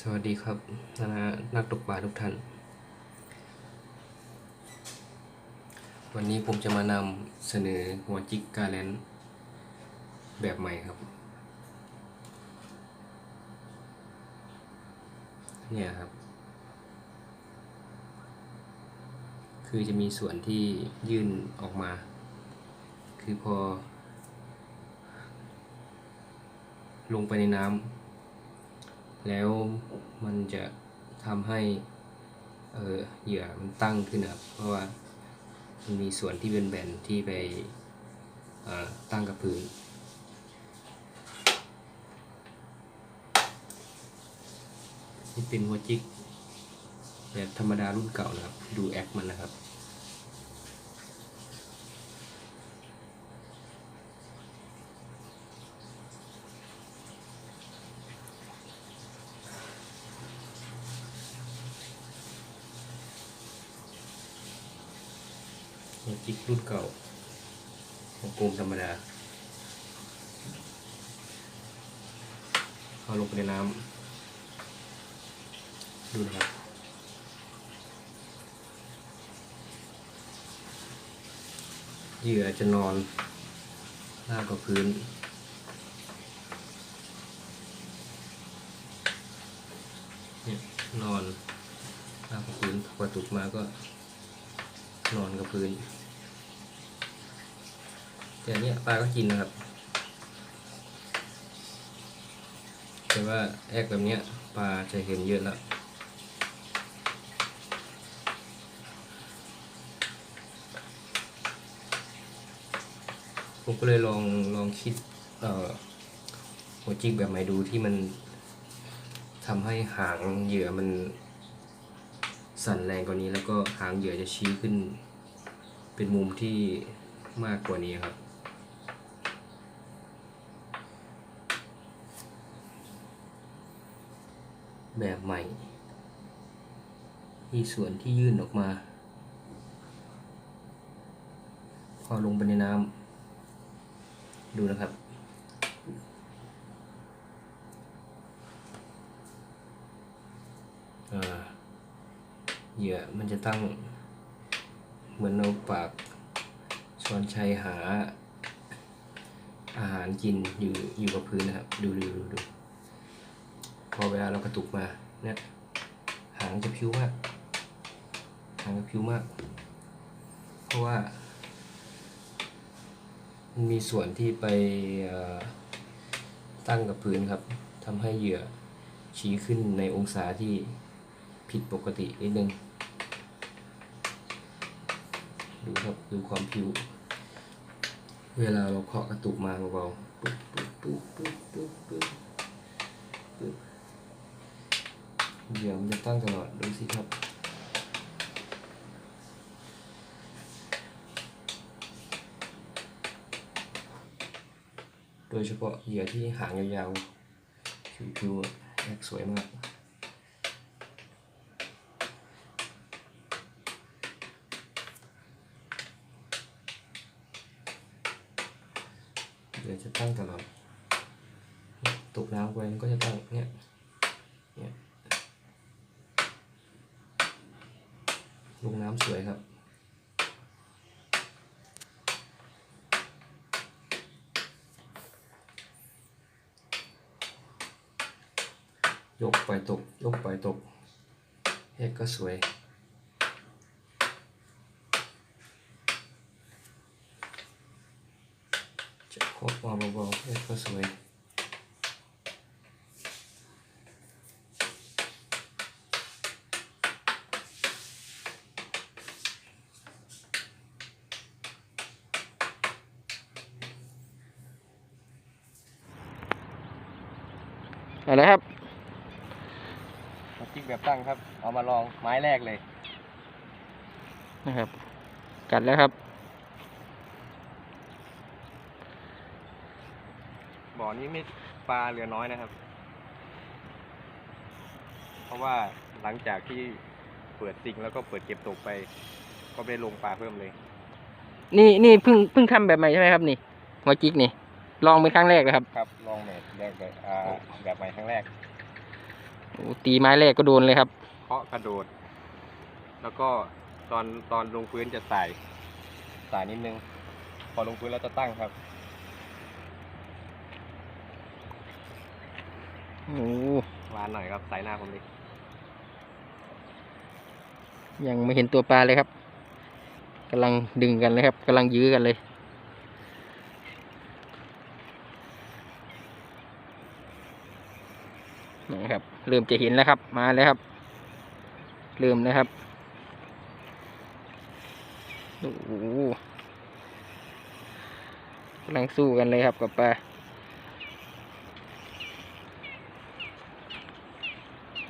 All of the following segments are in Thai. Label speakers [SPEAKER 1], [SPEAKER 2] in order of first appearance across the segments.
[SPEAKER 1] สวัสดีครับนะฮะนักตกปลาทุกท่าน วันนี้ผมจะมานำเสนอหัวจิกกาแลนแบบใหม่ครับ เนี่ยครับ คือจะมีส่วนที่ยื่นออกมา คือพอ ลงไปในน้ำ แล้วมันจะทำให้เออเหยื่อมันตั้งขึ้นครับเพราะว่ามันมีส่วนที่เป็นแบนที่ไปเอ่อตั้งกับพื้นนี่เป็นหัวจิกแบบธรรมดารุ่นเก่านะครับ ดูแอคมันนะครับ จิกรุ่นเก่า ของกลมธรรมดาเอาลงไปในน้ำดูนะครับเหยื่อจะนอนหน้ากับพื้นเนี่ยนอนหน้ากับพื้นพอตุกมาก็นอนกับพื้น แต่อันเนี้ยปลาก็กินนะครับแต่ว่าแอกแบบนี้ปลาจะเห็นเยอะแล้วผมก็เลยลองลองคิดเอ่อหัวจิกแบบใหม่ดูที่มันทำให้หางเหยื่อมันสั่นแรงกว่านี้แล้วก็หางเหยื่อจะชี้ขึ้น เป็นมุมที่มากกว่านี้ครับ แบบใหม่ มีส่วนที่ยื่นออกมา พอลงไปในน้ำดูนะครับ เหยื่อมันจะตั้ง เหมือนเราปากช้อนชัยหาอาหารกินอยู่อยู่กับพื้นนะครับ ดูดูดูดู พอเวลาเรากระตุกมาเนี่ยหางจะพิ้วมาก หางจะพิ้วมาก เพราะว่ามันมีส่วนที่ไปตั้งกับพื้นครับทำให้เหยื่อชี้ขึ้นในองศาที่ผิดปกตินิดนึง ดูครับดูความผิว เวลาเราเคาะกระตุกมาเบาๆปุ๊บปุ๊บปุ๊บปุ๊บปุ๊บปุ๊บ เดี๋ยวมันจะตั้งตลอดดูสิครับโดยเฉพาะเหยื่อที่หางยาวๆผิวๆอะแอกสวยมากเดี๋ยวจะตั้งตลอดตกน้ำไปมันก็จะตั้งเนี่ยเนี่ย ลงน้ำสวยครับยกไปตก ยกไปตกเฮ็ดก็สวย จะครบมาเบาๆเฮ็ดก็สวย
[SPEAKER 2] อะไรครับ
[SPEAKER 1] จิกแบบตั้งครับ เอามาลองไม้แรกเลย
[SPEAKER 2] นะครับ กัดแล้วครับ
[SPEAKER 1] บ่อนี้ไม่ปลาเหลือน้อยนะครับ เพราะว่าหลังจากที่เปิดซิงแล้วก็เปิดเก็บตกไป ก็ไม่ได้ลงปลาเพิ่มเลย
[SPEAKER 2] นี่นี่เพิ่งเพิ่งทำแบบใหม่ใช่ไหมครับนี่หัวจิกนี่ ลองเป็นครั้งแรกนะครับ
[SPEAKER 1] ครับลองแบบแรกเลยอ่าแบบใหม่ครั้งแรก
[SPEAKER 2] โอ้ตีไม้แรกก็โดนเลยครับ
[SPEAKER 3] เคาะกระโดด แล้วก็ตอนตอนลงพื้นจะใส่ใส่นิดนึง พอลงพื้นแล้วจะตั้งครับ
[SPEAKER 2] โอ้
[SPEAKER 3] วานหน่อยครับใส่หน้าผมดิ
[SPEAKER 2] ยังไม่เห็นตัวปลาเลยครับกำลังดึงกันเลยครับกำลังยื้อกันเลย นี่ครับ เริ่มจะเห็นแล้วครับ มาแล้วครับ เริ่มนะครับโอ้โหกำลังสู้กันเลยครับกับปลา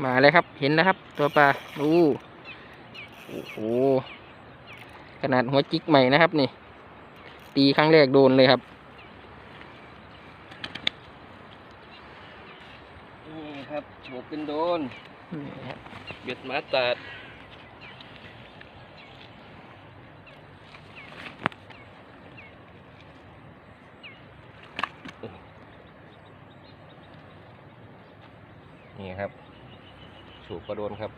[SPEAKER 2] มาเลยครับ เห็นแล้วครับ ตัวปลาดูโอ้โหขนาดหัวจิกใหม่นะครับ นี่ ตีครั้งแรกโดนเลยครับ
[SPEAKER 1] ครับโฉบเป็นโดน
[SPEAKER 2] นี่ครับ
[SPEAKER 1] เบ็ดมาตัดนี่ครับ สูบกระโดนครับ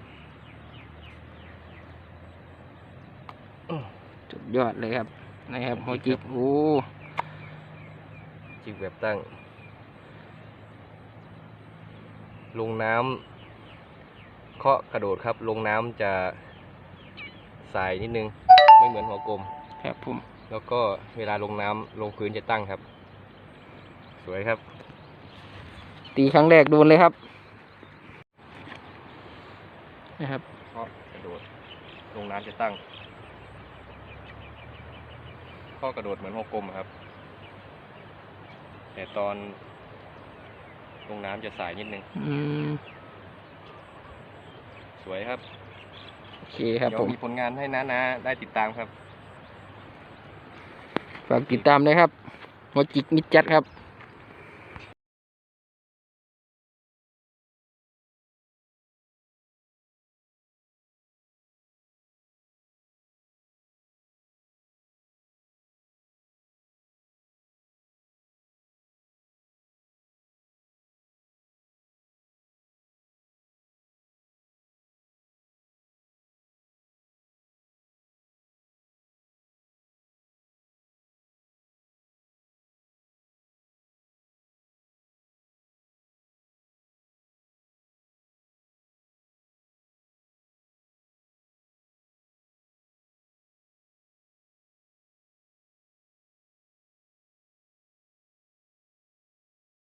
[SPEAKER 2] สุดยอดเลยครับ นะครับหัวจิกโอ้
[SPEAKER 1] จิกแบบตั้ง ลงน้ำเคาะกระโดดครับ ลงน้ำจะสายนิดนึง ไม่เหมือนหัวกลม
[SPEAKER 2] ครับผม
[SPEAKER 1] แล้วก็เวลาลงน้ำลงพื้นจะตั้งครับ สวยครับ
[SPEAKER 2] ตีครั้งแรกโดนเลยครับนะครับ
[SPEAKER 1] เคาะกระโดด ลงน้ำจะตั้งเคาะกระโดดเหมือนหัวกลมอะครับ แต่ตอน ลงน้ำจะสายนิดนึง
[SPEAKER 2] อืม
[SPEAKER 1] สวยครับ
[SPEAKER 2] โอเคครับ
[SPEAKER 1] เดี๋ย
[SPEAKER 2] ผ
[SPEAKER 1] ว
[SPEAKER 2] ม
[SPEAKER 1] มีผลงานให้น้านาได้ติดตามครับ
[SPEAKER 2] ฝากติดตามด้วยครับหัวจิกมิดจัดครับ